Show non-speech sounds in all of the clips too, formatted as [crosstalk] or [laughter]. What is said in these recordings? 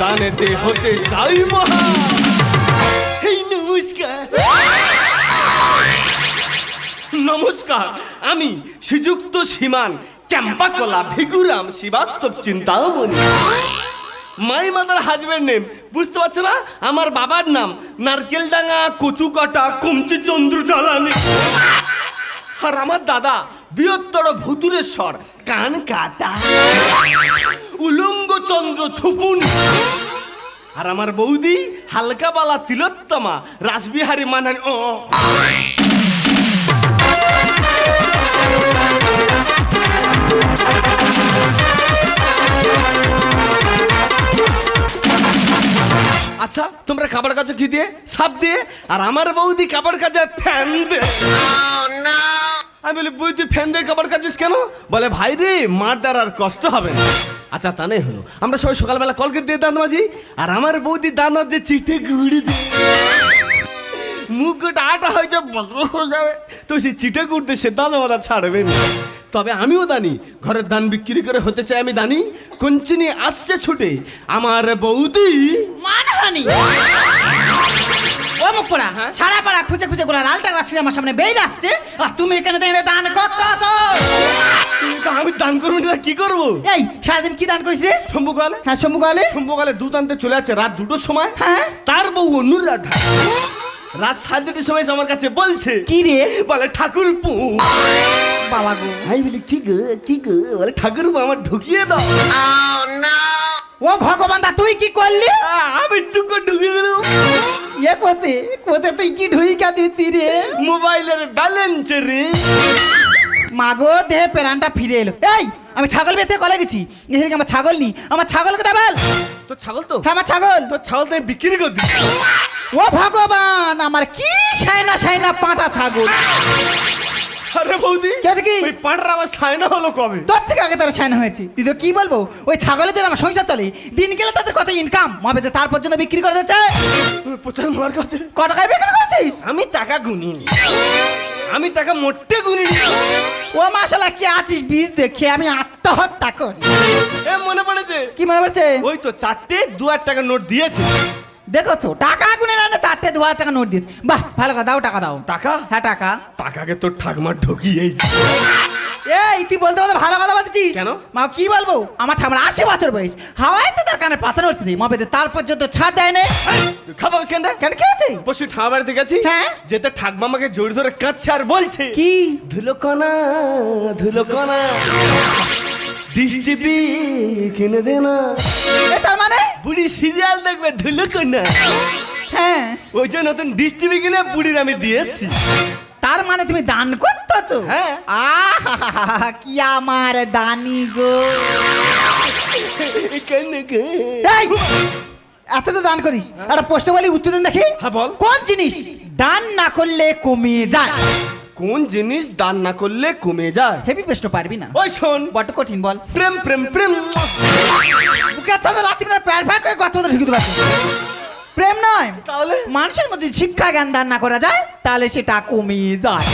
জানতে হতে চাই মহান এই নমস্কার। নমস্কার, আমি শ্রীযুক্ত সীমান ক্যাম্পাকলা ভিগুরাম Srivastava Chintamani. My mother husband name বুঝতে পারছ না? আমার বাবার নাম নারকেল ডাঙা কচু কাটা কমচি চন্দ্র জ্বালানি। আর আমার দাদা বৃহত্তর ভুতুরেশ্বর, কান কাটা। উলঙ্গ চন্দ্র ছুপুন। আর আমার বৌদি হালকা বালা তিলোত্তমা, রাসবিহারী মানানি, ও। আচ্ছা তোমরা খাবার কাছে কি দিয়ে? সাপ দিয়ে? আর আমার বৌদি খাবার কাজে ফ্যান দে আমি বলি, বই, তুই ফ্যান দিয়ে খাবার কাজিস কেন? বলে, ভাই রে, মার দ্বার আর কষ্ট হবে না। আচ্ছা তা নেই হলো। আমরা সবাই সকালবেলা কলকেট দিয়ে দাঁত মাজি, আর আমার বৌদি দাঁত যে চিঠে গুড়ি দিয়ে। মুখ গোটা আটা হয়েছে বড় হয়ে যাবে। তো সেই চিঠে কুড়তে সে দাঁত মাথা ছাড়বে না। তবে আমিও জানি ঘরের ধান বিক্রি করে হতে চাই আমি জানি কঞ্চিনি আসছে ছুটে, আমার বৌদি মানহানি। ও মুখ পোড়া সারা পাড়া খুঁজে খুঁজে গোলা লাল টাকা ছিঁড়ে আমার সামনে বেরিয়ে আসছে আর তুমি এখানে দাঁড়িয়ে দান কত আমি দান করব না কি করব? এই সারাদিন কি দান করিস রে? শম্ভুকাল? হ্যাঁ আলে শম্ভুকালে দুধ আনতে চলে আছে রাত দুটোর সময়। হ্যাঁ। তার বউ অনুরাধা। রাত সাড়ে দুটোর সময় আমার কাছে বলছে কি রে? বলে ঠাকুর পু বাবা গো। আমি বলি কি গো কি গো? বলে ঠাকুর আমার ঢুকিয়ে দাও। ও ভগবান দা তুই কি করলি? আমি টুকু ঢুকিয়ে দিলাম এ কোতে কোতে তুই কি ঢুইকা দিচ্ছি রে? মোবাইলের ব্যালেন্স রে। মাগো দেহে পেরানটা ফিরে এলো। এই আমি ছাগল বেঁধে কলে গেছি। এদিকে আমার ছাগল নি। আমার ছাগল কোথায় বল? তো ছাগল তো? হ্যাঁ আমার ছাগল। তো ছাগল তো বিক্রি করে দিচ্ছি। ও ভগবান আমার কি সাইনা সাইনা পাটা ছাগল। আরে বৌদি কি আছে কি? ওই পাড়ার আমার সায়না হলো কবে? তোর থেকে আগে তারা সাইনা হয়েছে। তুই তো কি বলব? ওই ছাগলের জন্য আমার সংসার চলে। দিন গেলে তাদের কত ইনকাম মহাবেদে তার পর্যন্ত বিক্রি করে দিচ্ছে প্রচার মার কাছে। ক টাকায় বিক্রি করছিস? আমি টাকা গুনিনি। আমি টাকা মোটে গুনিনি। ও মাসালা কি আছিস? বীজ দেখে আমি আত্মহত্যা করি। এ মনে পড়েছে? কি মনে পড়ছে? ওই তো চারটে দু হাজার টাকা নোট দিয়েছে। দেখেছ? টাকা গুনে না চারটে দু হাজার টাকা নোট দিয়েছে বাহ ভালো কথা দাও টাকা দাও। টাকা? হ্যাঁ টাকা। টাকাকে তোর ঠাকমা ঢুকিয়েছে এই তুই বলতে বলতে ভালো কথা বলছিস? কেন? মা কি বলব? আমার ঠাকুর আশি বছর বয়স। হাওয়াই তো তার কানে পাথর উঠতেছে মহাবেদে তার পর্যন্ত ছাড় দেয় না খাব কেন? কেন কি আছে পশু ঠামা বাড়িতে গেছি। হ্যাঁ। যেতে ঠাকমা আমাকে জড়ি ধরে কাঁদছে আর বলছে কি? ধুলোকনা ধুলোকনা [laughs] ডিশ টিভি কিনে দে না। তার মানে? বুড়ি সিরিয়াল দেখবে ধুলোকনা হ্যাঁ। ওই যে নতুন ডিশ টিভি কিনে বুড়ির আমি দিয়েছি তার মানে তুমি দান করতেছো? হ্যাঁ। আহা কি আমার দানি গো? কেন গে? এত তো দান করিস। একটা প্রশ্ন বলি উত্তর দিন দেখি। হ্যাঁ, বল। কোন জিনিস দান না করলে কমিয়ে যায়? কোন জিনিস দান না করলে কমে যায়? হেভি প্রশ্ন পারবি না। ওই শোন। বট কঠিন বল। প্রেম প্রেম প্রেম। বুকে তো রাত্রি করে প্যার প্যার করে কথা বলে ঢুকিতে পারছি প্রেম নয়। তাহলে? মানুষের মধ্যে শিক্ষা জ্ঞান দান না করা যায় তাহলে সেটা কমিয়ে যায়।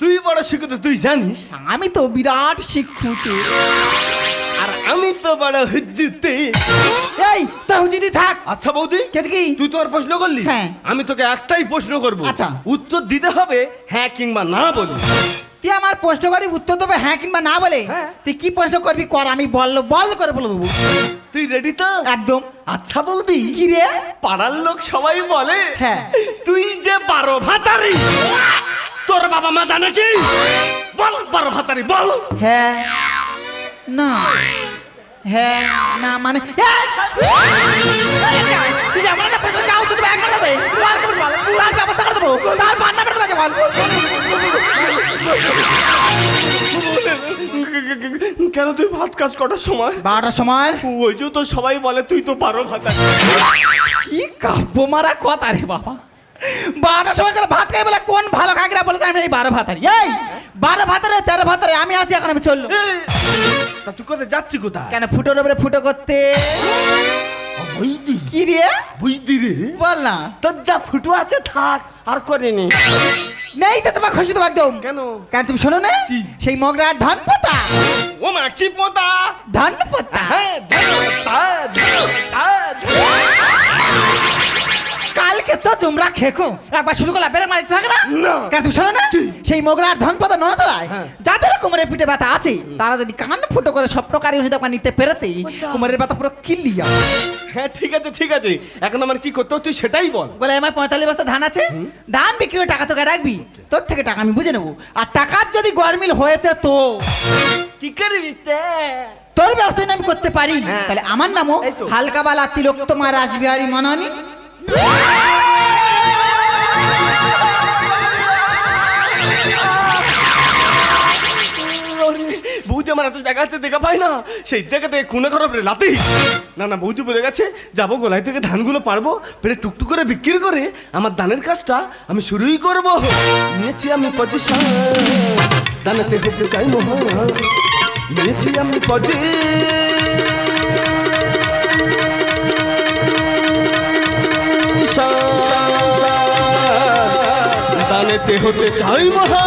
তুই বড় শিক্ষিত তুই জানিস? আমি তো বিরাট শিক্ষিত। আর আমি তো বড় হুজ্জুতে। এই তা হুজুরি থাক। আচ্ছা বৌদি কেছে কি? তুই তোমার প্রশ্ন করলি। হ্যাঁ। আমি তোকে একটাই প্রশ্ন করব। আচ্ছা। উত্তর দিতে হবে হ্যাঁ কিংবা না বলি। তুই আমার প্রশ্ন করি উত্তর দেবে হ্যাঁ কিংবা না বলে? হ্যাঁ। তুই কি প্রশ্ন করবি কর আমি বল বল করে বলে দেবো। তুই রেডি তো? একদম। আচ্ছা বৌদি। কি রে? পাড়ার লোক সবাই বলে হ্যাঁ। তুই যে বারো ভাতারি। তোর বাবা মা জানে কি বল বারো ভাতারি বল হ্যাঁ না হ্যাঁ না মানে কেন তুই ভাত কাজ কটার সময় বারোটার সময় ওই তো সবাই বলে তুই তো পারো ভাত কি কাব্য মারা কথা রে বাবা বারোটার সময় করে ভাত খাই বলে কোন ভালো কাকরা বলেছে আমি এই বারো ভাতারি। এই বারো ভাতারে তেরো ভাতারে আমি আছি এখন আমি চলল তা তুই কোথায় যাচ্ছি কোথায়? কেন ফুটোর উপরে ফুটো করতে? কি রে? বুঝলি রে। বল না। তোর যা ফুটো আছে থাক আর করেনি নেই তো তোমার খুশি তো একদম কেন? কেন তুমি শোনো না? সেই মগরা ধান পোতা ও মা কি পোতা? ধান পোতা হ্যাঁ তা, তা, তা। কালকে তো তোমরা খেকো। একবার শুরু করলা বেড়ে মারিতে থাকে না? না। কেন তুমি শোনো না? সেই মগরার ধন পাতা নড়াচড়ায় হ্যাঁ। যাদের কোমরের পিঠে ব্যথা আছে তারা যদি কান ফুটো করে সব প্রকারই ওষুধ আপনার নিতে পেরেছে কোমরের ব্যথা পুরো কিলিয়া। হ্যাঁ ঠিক আছে ঠিক আছে। এখন আমার কি করতে তুই সেটাই বল। বলে আমার পঁয়তাল্লিশ বস্তা ধান আছে। ধান বিক্রি করে টাকা তোকে রাখবি। তোর থেকে টাকা আমি বুঝে নেব। আর টাকার যদি গরমিল হয়েছে তো? কি করবি তে? তোর ব্যবস্থা আমি করতে পারি হ্যাঁ। তাহলে আমার নামও হালকা বালা তিলক তোমার রাসবিহারী মননি। বৌদি আমার এত জায়গা আছে, দেখা পাই না। সেই জায়গা থেকে খুনে খারাপ রে লাতি না না, বৌদি বলে গেছে, যাব গোলাই থেকে ধানগুলো পারব পেরে টুকটুক করে বিক্রি করে, আমার ধানের কাজটা আমি শুরুই করব। নিয়েছি আমি পজিশন দানাতে যেতে চাই মহা নিয়েছি আমি পজিশন দানেতে হতে চাই মহা।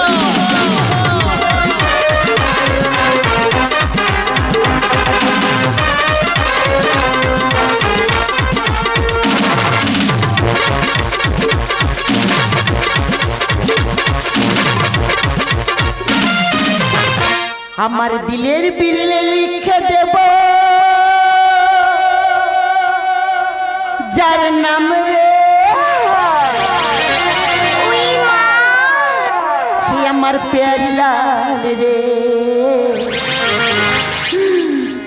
আমার দিলের বিলে লিখে দেব। যার নাম রে আমার প্যারি লাল রে।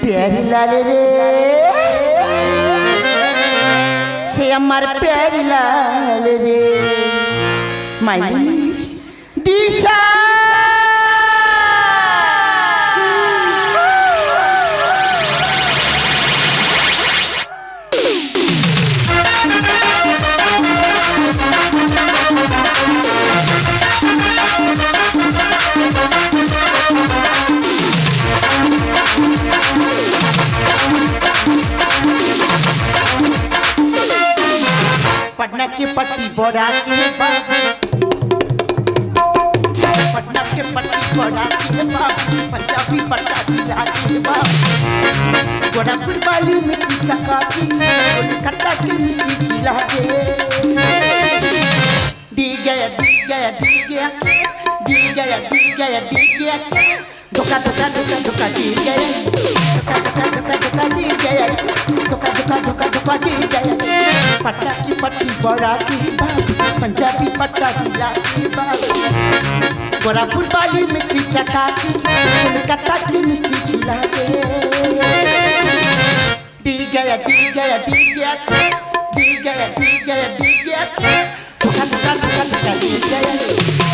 প্যারি লাল রে। সে আমার প্যারি লাল রে। মাই দিশা पट्टी बोरा की बाबू पटना के पट्टी बोरा के बाबू पंजाबी पट्टा के बाबू गोरखपुर वाली मिट्टी का काफ़ी कोलकाता की मिट्टी के दी पटाकी पट्टी बराती पंजाबी पट्टा बिलाती गोरापुर वाली मिट्टी चटाती कलकत्ता की मिट्टी खिलाते दी गया दी गया दी गया दी गया दी गया दी गया दुखा दुखा दुखा दुखा दी गया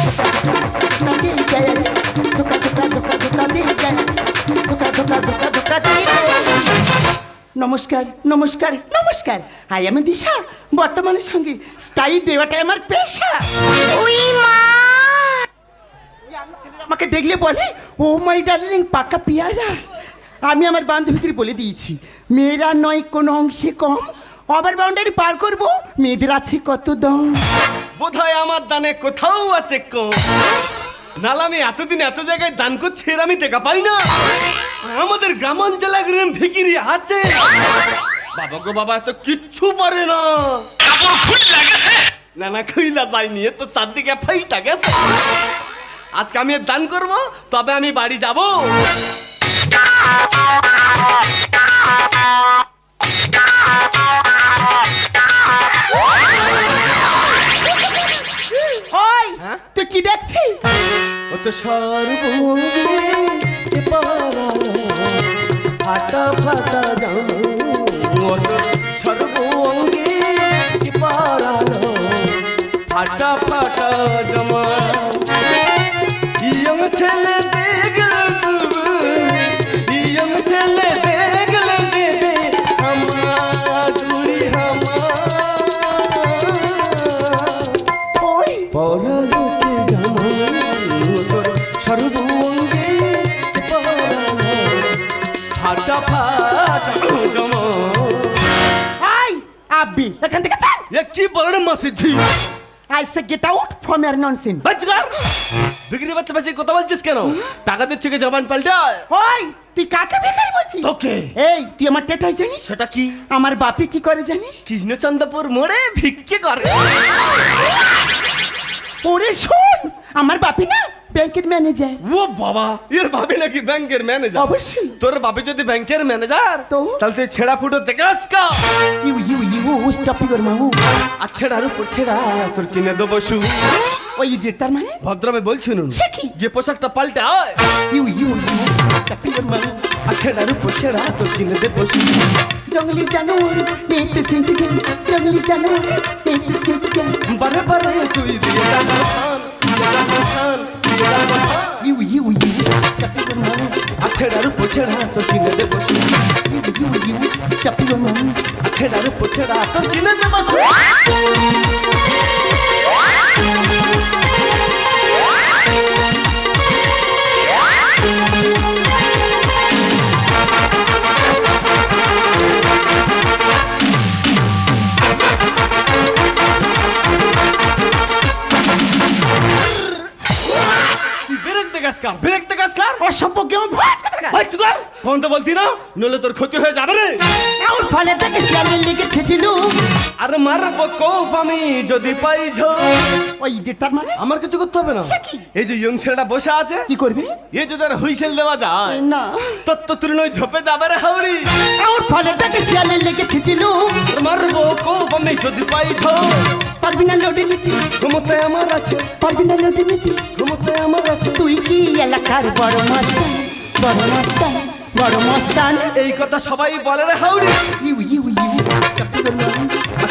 दुखा दुखा दुखा दी गया নমস্কার নমস্কার নমস্কার। আই আমি দিশা। বর্তমানের সঙ্গে স্থায়ী দেওয়াটাই আমার পেশা। আমাকে দেখলে বলে ও মাই ডার্লিং পাকা পিয়ারা। আমি আমার বান্ধবীদের বলে দিয়েছি মেয়েরা নয় কোনো অংশে কম। ওভার বাউন্ডারি পার করব মেয়েদের আছে কত দম? বোধহয় আমার দানে কোথাও আছে কম। নালা আমি এতদিন এত জায়গায় দান করছি এর আমি দেখা পাই না। আমাদের গ্রামাঞ্চলে গ্রাম ভিকিরি আছে। বাবা গো বাবা এত কিচ্ছু পারে না। না না খুইলা যায়নি এ তো চারদিকে ফাইটা গেছে। আজকে আমি দান করব তবে আমি বাড়ি যাব। ও তো সর্ব হাটা ফাটা জামা ওর সর্ব অঙ্গে পরানো ফাটা ফাটা জামা ইয়ং ছেলে দেখলে ইয়ং ছেলে দেখলে দেবে আমার চুরি আমার ওই আব্বি এখান থেকে চল। এ কি বলেন মাসি ঝি I say get out from your nonsense বাচ্চা বিক্রি বাচ্চা বাচ্চা কথা বলছিস কেন? টাকা দিচ্ছে কি জবান পাল্টা? ওই তুই কাকে বেকারি বলছিস? তোকে। এই তুই আমার টেটাই জানিস? সেটা কি? আমার বাপি কি করে জানিস? কৃষ্ণচন্দ্রপুর মোড়ে ভিক্ষে করে। ওরে শোন আমার বাপি না ব্যাংকের ম্যানেজার। ও বাবা এর ভাবে নাকি ব্যাংকের ম্যানেজার অবশ্যই তোর বাপে যদি ব্যাংকের ম্যানেজার তো? তাহলে তুই ছেঁড়া ফুটো দেখে আসকা you you you stop your mouth আর ছেঁড়ার উপর ছেঁড়া তোর কিনে দেবো শু ওই যে তার মানে ভদ্রমে বলছি নুন সে কি? যে পোশাকটা পাল্টে আয় you you you stop your mouth আর ছেঁড়ার উপর ছেঁড়া তোর কিনে দেবো শু জঙ্গলি জানোয়ার পেট সিঁচি গেল জঙ্গলি জানোয়ার পেট সিঁচি গেল বারে বারে তুই দিয়ে টাকা খান টাকা খান মাউ আর ছেঁড়ার উপর ছেঁড়া তোর কিনে দেবো shoe you you car brake দে গাছ কার অসভ্য কোন তো বলতি না নলে তোর ক্ষতি হয়ে যাবে রে। ওর ফলে তাকে শিয়ালের লেগে ছেছিল আর মারবো কোপ আমি যদি পাই ওই তার মানে? আমার কিছু করতে হবে না। সে কি? এই যে ইয়ং ছেলেটা বসে আছে কি করবে? এ যদি আর হুইসেল দেওয়া যায় না। তোর তো তুই নই ঝোপে যাবে রে হাউড়ি। ওর ফলে তাকে শিয়ালের লেগে ছেছিল আর মারবো কোপ আমি যদি পাই পারবি না লড়ে নিতে ঘুমোতে আমার আছে। পারবি না লড়ে নিতে ঘুমোতে আমার আছে। তুই কি এলাকার বড় মস্তান বড় মস্তান বড় মস্তান এই কথা সবাই বলে রে হাউড়ি। ইউ ইউ ইউ চাপির মান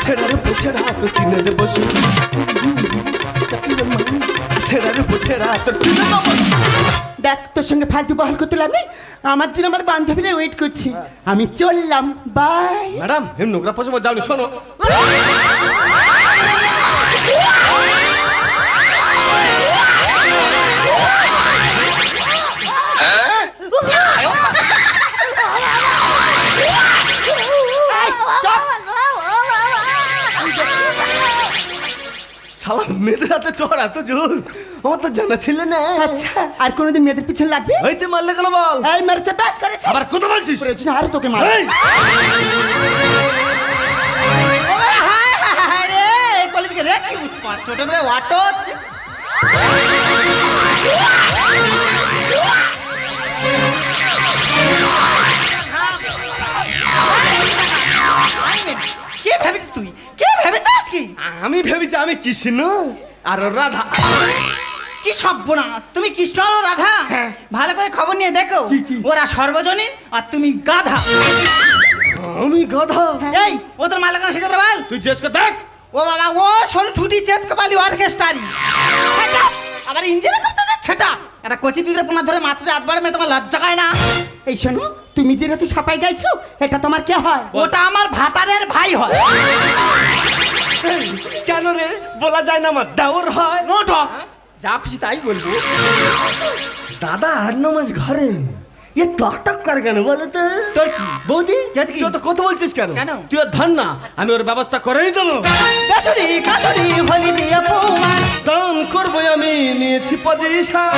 ছেড়ার পুছেড়া তো কিনে দেবো চাপির মান ছেড়ার পুছেড়া তোর দেখ তোর সঙ্গে ফালতু বহাল করতে লাভ নেই। আমার জন্য আমার বান্ধবীরা ওয়েট করছে। আমি চললাম বাই ম্যাডাম এম নোংরা পয়সা যাও শোনো। [laughs] মেয়েদের হাতে চড় এত জোর? আমার তো জানা ছিল না। আচ্ছা আর কোনোদিন মেয়েদের পিছনে লাগবে? ওই তুই মারলে কেন বল? এই মেরেছে ব্যাস করেছে। আবার কত বলছিস? প্রয়োজন আরও তোকে মার! কে ভেবেছিস তুই? কে কি? আমি ভেবেছি আমি কৃষ্ণ আর রাধা। কি সর্বনাশ? তুমি কৃষ্ণ আর রাধা? হ্যাঁ। ভালো করে খবর নিয়ে দেখো? ওরা সর্বজনীন আর তুমি গাধা। আমি গাধা? এই ও তোর মালাকানা শিখাতে বল? তুই জিজ্ঞেস কর দেখ। ও বাবা ও সরু ছুটি চেত কপালি অর্কেস্ট্রারি আবার ইঞ্জিনে করতে যাচ্ছে সেটা একটা কচি দুধের পোনা ধরে মাত্র আটবার মেয়ে তোমার লজ্জা খায় না। এই শোনো তুমি যে তুই সাপাই গাইছো এটা তোমার কে হয়? ওটা আমার ভাতারের ভাই হয়। কেন রে? বলা যায় না আমার দেওর হয়। নোট যা খুশি তাই বলব। দাদা আর নমাজ ঘরে। এ টক টক করে কেন বলো তো তোর কি বৌদি কি? তুই তো কথা বলছিস কেন কেন? তুই ওর ধর না আমি ওর ব্যবস্থা করেই দেবো কাশুরি কাশুরি হলি দিয়ে অপমান দান করব আমি নিয়েছি পজিশন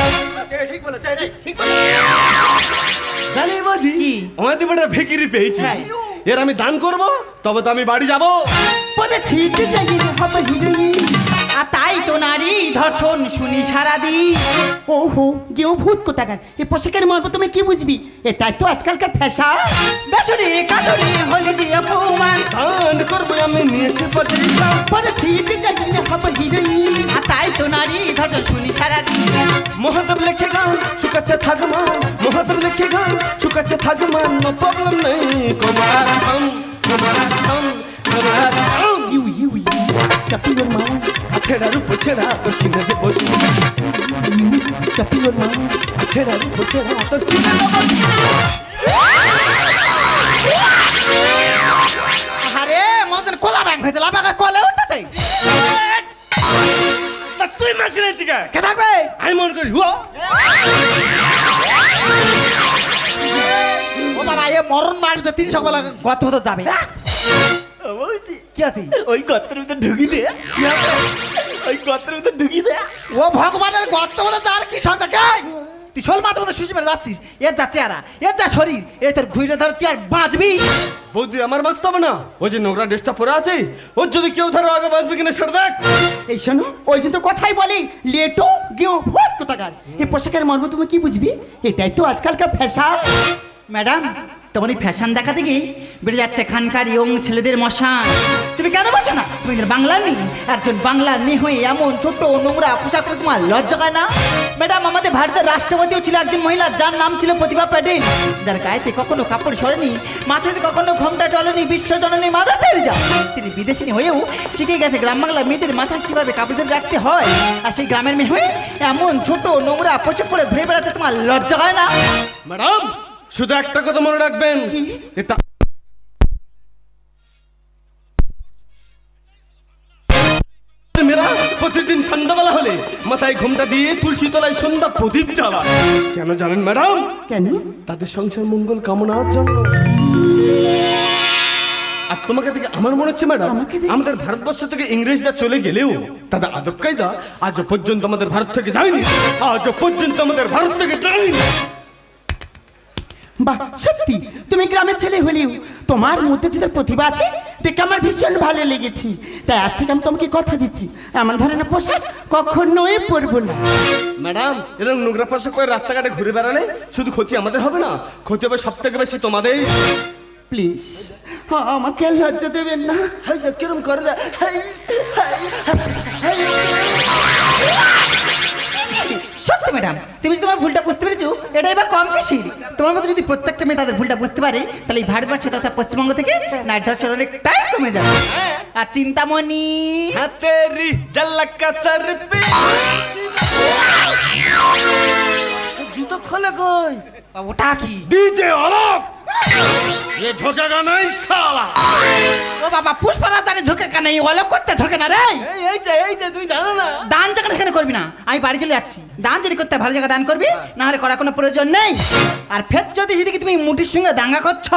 ঠিক বলেছে ঠিক জানি বৌদি আমাদের বড় ভেকিরি পেয়েছি। এর আমি দান করব তবে তো আমি বাড়ি যাব হবে আর তাই তো নারী ধর্ষণ শুনি সারাদিন। ওহো গেও ভূত কোথাকার। এই পোশাকের মর্ম তুমি কি বুঝবি? এটাই তো আজকালকার ফ্যাশন। বেসরি কাশুরি হলি দিয়ে অপমান দান করব আমি নিয়েছি পজিশন বলেছি ডিজাইন হবে হিরোইন। আর তাই তো নারী ধর্ষণ শুনি সারাদিন। মহাদেব লেখে গান শুকাচ্ছে থাকমা মহাদেব লেখে গান শুকাচ্ছে বেঁচে থাকব নো প্রবলেম নেই Kumar Kumar Kumar you you you. ছেড়ার উপর ছেড়া তোর যে বসু স্টপিং ইউর মাউথ ছেড়ার ছেড়া তোর কিনে আরে মদন কোলা ব্যাংক হয়েছে লাভাকে কলে উঠতেছে তুই মাসি না ঠিক কে থাকবে আমি মনে করি ও ও বাবা এ মরণ বাড়িতে তিন সকালে গত হতে যাবে কি আছে ওই গত্রের ভিতরে ঢুকি দে ওই গত্রের ভিতরে ঢুকি দে ও ভগবানের গত হতে যার কি সন্ধ্যা তুই শোল মাঝে মধ্যে শুষি মেরে যাচ্ছিস এর যা চেহারা এর যা শরীর এ তোর ঘুরে ধর তুই আর বাঁচবি বৌদি আমার বাঁচতে হবে না ওই যে নোংরা ড্রেসটা পরে আছে ওর যদি কেউ ধরো আগে বাঁচবে কিনা সেটা দেখ এই শোনো ওই যে তো কথাই বলে লেটো গেও ভূত কোথাকার এই পোশাকের মর্ম তুমি কি বুঝবি এটাই তো আজকালকার ফ্যাশন ম্যাডাম তোমার এই ফ্যাশন দেখাতে গিয়ে বেড়ে যাচ্ছে খানকার ইয়ং ছেলেদের মশান। তুমি কেন বলছো না? তুমি বাংলার নেই একজন বাংলার মেয়ে হয়ে এমন ছোট নোংরা পোশাক পরে তোমার লজ্জা হয় না? ম্যাডাম আমাদের ভারতের রাষ্ট্রপতিও ছিল একজন মহিলা যার নাম ছিল প্রতিভা প্যাটেল। যার গায়েতে কখনো কাপড় সরেনি মাথাতে কখনো ঘোমটা চলেনি বিশ্ব জননী মাদার তেরেজা তিনি বিদেশিনী হয়েও শিখে গেছে গ্রাম বাংলার মেয়েদের মাথায় কীভাবে কাপড় ধরে রাখতে হয়। আর সেই গ্রামের মেয়ে হয়ে এমন ছোট নোংরা পোশাক পরে ঘুরে বেড়াতে তোমার লজ্জা হয় না? ম্যাডাম শুধু একটা কথা মনে রাখবেন। এটা প্রতিদিন সন্ধ্যাবেলা হলে মাথায় ঘুমটা দিয়ে তুলসী তলায় সন্ধ্যা প্রদীপ জ্বালা। কেন জানেন ম্যাডাম? কেন? তাদের সংসার মঙ্গল কামনার জন্য আর তোমাকে থেকে আমার মনে হচ্ছে ম্যাডাম আমাদের ভারতবর্ষ থেকে ইংরেজরা চলে গেলেও তাদের আদব কায়দা আজও পর্যন্ত আমাদের ভারত থেকে যায়নি। আজও পর্যন্ত আমাদের ভারত থেকে যায়নি। বাহ সত্যি? তুমি গ্রামের ছেলে হলেও তোমার মধ্যে যে তোর প্রতিভা আছে দেখে আমার ভীষণ ভালো লেগেছে। তাই আজ থেকে আমি তোমাকে কথা দিচ্ছি। এমন ধরনের পোশাক কখনোই পরবো না। ম্যাডাম এরকম নোংরা পোশাক করে রাস্তাঘাটে ঘুরে বেড়ালে শুধু ক্ষতি আমাদের হবে না? ক্ষতি হবে সব থেকে বেশি তোমাদের প্লিজ আমাকে আর লজ্জা দেবেন না। কিরম করে না সত্যি ম্যাডাম তুমি তোমার ভুলটা বুঝতে পেরেছ এটাই কম বেশি। তোমার মতো যদি প্রত্যেকটা মেয়ে তাদের ভুলটা বুঝতে পারে তাহলে এই ভারতবর্ষে তথা পশ্চিমবঙ্গ থেকে নাইট ধর্ষণ অনেকটাই কমে যাবে। আর চিন্তামণি। হাতেরি ও বাবা করতে না রে। এই যে এই যে তুই জানো না? করবি না। আমি বাড়ি চলে যাচ্ছি। দান যদি করতে ভালো জায়গা দান করবি না হলে করার কোনো প্রয়োজন নেই। আর ফের যদি সেদিকে তুমি মুটির সঙ্গে দাঙ্গা করছ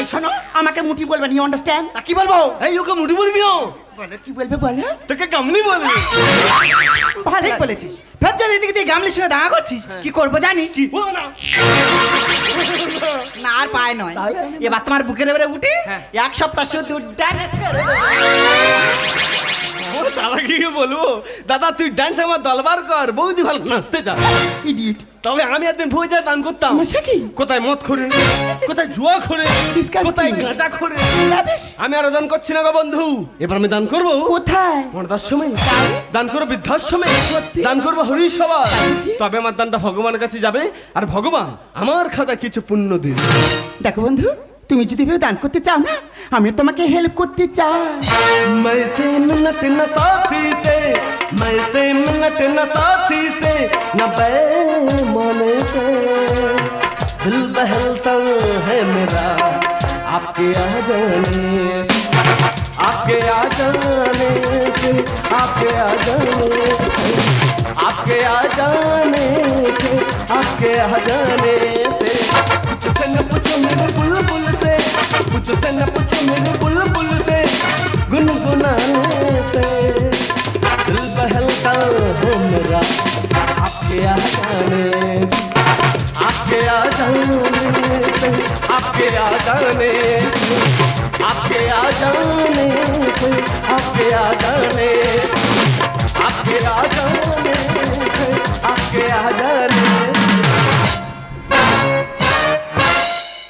এই শোনো আমাকে মুঠি বলবে ইউ আন্ডারস্ট্যান্ড তা কি বলব? এই ওকে মুড়ি বলবি ও। বলো কি বলবে বলো? তোকে কামনি বলবি। ঠিক বলেছিস। ফের যদি এদিকে তুই গামলির সঙ্গে দাঙ্গা করছিস কি করব জানিস? না? আর পায় নয়। এবার তোমার বুকের এবারে উঠে। এক সপ্তাহ শুধু ডান্স করে বলব দাদা তুই ডান্স আমার দলবার কর বৌদি ভালো নাচতে যা। ইডিয়েট তবে আমি একদিন ভুয়ে দান করতাম। কি? কোথায় মদ খোরে? কোথায় জুয়া খোরে? কোথায় গাঁজা খোরে? আমি আরও দান করছি না গো বন্ধু। এবার আমি দান করব কোথায়? অনাথাশ্রমে দান করব বৃদ্ধাশ্রমে। দান করব হরিসভা তবে আমার দানটা ভগবানের কাছে যাবে। আর ভগবান আমার খাতা কিছু পুণ্য দিন দেখো বন্ধু তুমি যদি ভেবে দান করতে চাও না আমি তোমাকে হেল্প করতে চাই मैं से मिनट न साथी से मैं से मिनट न साथी से न बेमाने से दिल बहलता है मेरा आपके आ जाने से आपके आ जाने से आपके आ जाने से आपके आ जाने से आपके आ जाने से कुछ न पूछो मेरे मेरे बुलबुल से गुनगुनाने आपके आ जाने आपके आ जाने आपके आ जाने आपके आ जाने आपके आ जाने आपके आ जाने आपके आ जाने